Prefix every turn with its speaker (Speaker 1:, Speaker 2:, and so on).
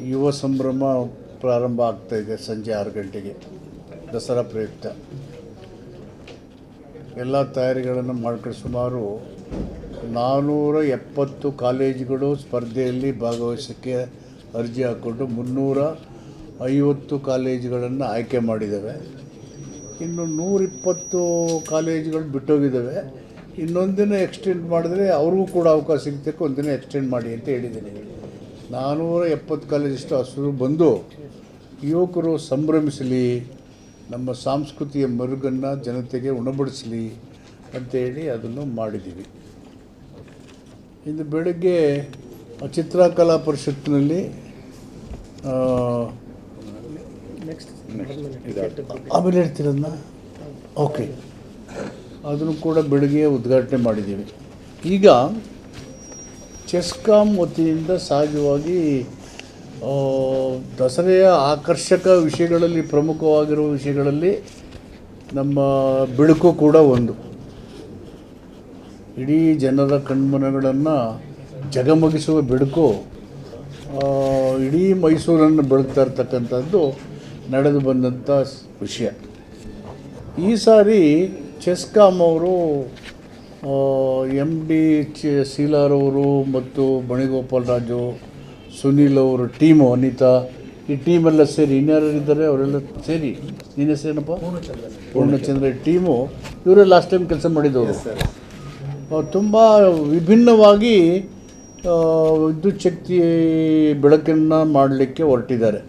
Speaker 1: ಯುವ ಸಂಭ್ರಮ ಪ್ರಾರಂಭ ಆಗ್ತಾ ಇದೆ ಸಂಜೆ ಆರು ಗಂಟೆಗೆ. ದಸರಾ ಪ್ರಯುಕ್ತ. ಎಲ್ಲ ತಯಾರಿಗಳನ್ನು ಮಾಡ್ಕೊಂಡು ಸುಮಾರು ನಾನ್ನೂರ ಎಪ್ಪತ್ತು ಕಾಲೇಜುಗಳು ಸ್ಪರ್ಧೆಯಲ್ಲಿ ಭಾಗವಹಿಸೋಕ್ಕೆ ಅರ್ಜಿ ಹಾಕ್ಕೊಂಡು ಮುನ್ನೂರ ಐವತ್ತು ಕಾಲೇಜುಗಳನ್ನು ಆಯ್ಕೆ ಮಾಡಿದ್ದಾವೆ. ಇನ್ನು ನೂರಿಪ್ಪತ್ತು ಕಾಲೇಜುಗಳು ಬಿಟ್ಟೋಗಿದ್ದಾವೆ. ಇನ್ನೊಂದಿನ ಎಕ್ಸ್ಟೆಂಡ್ ಮಾಡಿದ್ರೆ ಅವ್ರಿಗೂ ಕೂಡ ಅವಕಾಶ ಸಿಗ್ತಕ್ಕೆ ಒಂದಿನ ಎಕ್ಸ್ಟೆಂಡ್ ಮಾಡಿ ಅಂತ ಹೇಳಿದ್ದೀನಿ. ನಾನ್ನೂರ ಎಪ್ಪತ್ತು ಕಾಲೇಜಿಷ್ಟು ಹಸಿರು ಬಂದು ಯುವಕರು ಸಂಭ್ರಮಿಸಲಿ, ನಮ್ಮ ಸಾಂಸ್ಕೃತಿಯ ಮರುಗನ್ನು ಜನತೆಗೆ ಉಣಬಡಿಸಲಿ ಅಂತೇಳಿ ಅದನ್ನು ಮಾಡಿದ್ದೀವಿ. ಇಂದು ಬೆಳಗ್ಗೆ ಚಿತ್ರಕಲಾ ಪರಿಷತ್ತಿನಲ್ಲಿ ಆಮೇಲೆ ಹೇಳ್ತೀರನ್ನ ಓಕೆ ಅದನ್ನು ಕೂಡ ಬೆಳಗ್ಗೆ ಉದ್ಘಾಟನೆ ಮಾಡಿದ್ದೀವಿ. ಈಗ ಚೆಸ್ಕಾಂ ವತಿಯಿಂದ ಸಹಜವಾಗಿ ದಸರೆಯ ಆಕರ್ಷಕ ವಿಷಯಗಳಲ್ಲಿ ಪ್ರಮುಖವಾಗಿರುವ ವಿಷಯಗಳಲ್ಲಿ ನಮ್ಮ ಬಿಳುಕು ಕೂಡ ಒಂದು. ಇಡೀ ಜನರ ಕಣ್ಮನಗಳನ್ನು ಜಗಮಗಿಸುವ ಬಿಡುಕು ಇಡೀ ಮೈಸೂರನ್ನು ಬೆಳಗ್ತಾ ಇರ್ತಕ್ಕಂಥದ್ದು ನಡೆದು ಬಂದಂಥ ವಿಷಯ. ಈ ಸಾರಿ ಚೆಸ್ಕಾಂ ಅವರು ಎಂ ಡಿ ಚ ಶೀಲಾರವರು ಮತ್ತು ಬಣಿಗೋಪಾಲ್ ರಾಜು ಸುನೀಲ್ ಅವರು ಟೀಮು ಅನಿತಾ ಈ ಟೀಮೆಲ್ಲ ಸೇರಿ ಇನ್ಯಾರಿದ್ದಾರೆ ಅವರೆಲ್ಲ ಸೇರಿ. ನಿನ್ನ ಹೆಸರೇನಪ್ಪ ಪೂರ್ಣಚಂದ್ರ. ಈ ಟೀಮು ಇವರೇ ಲಾಸ್ಟ್ ಟೈಮ್ ಕೆಲಸ ಮಾಡಿದವರು. ತುಂಬ ವಿಭಿನ್ನವಾಗಿ ವಿದ್ಯುಚ್ಛಕ್ತಿ ಬೆಳಕನ್ನು ಮಾಡಲಿಕ್ಕೆ ಹೊರಟಿದ್ದಾರೆ.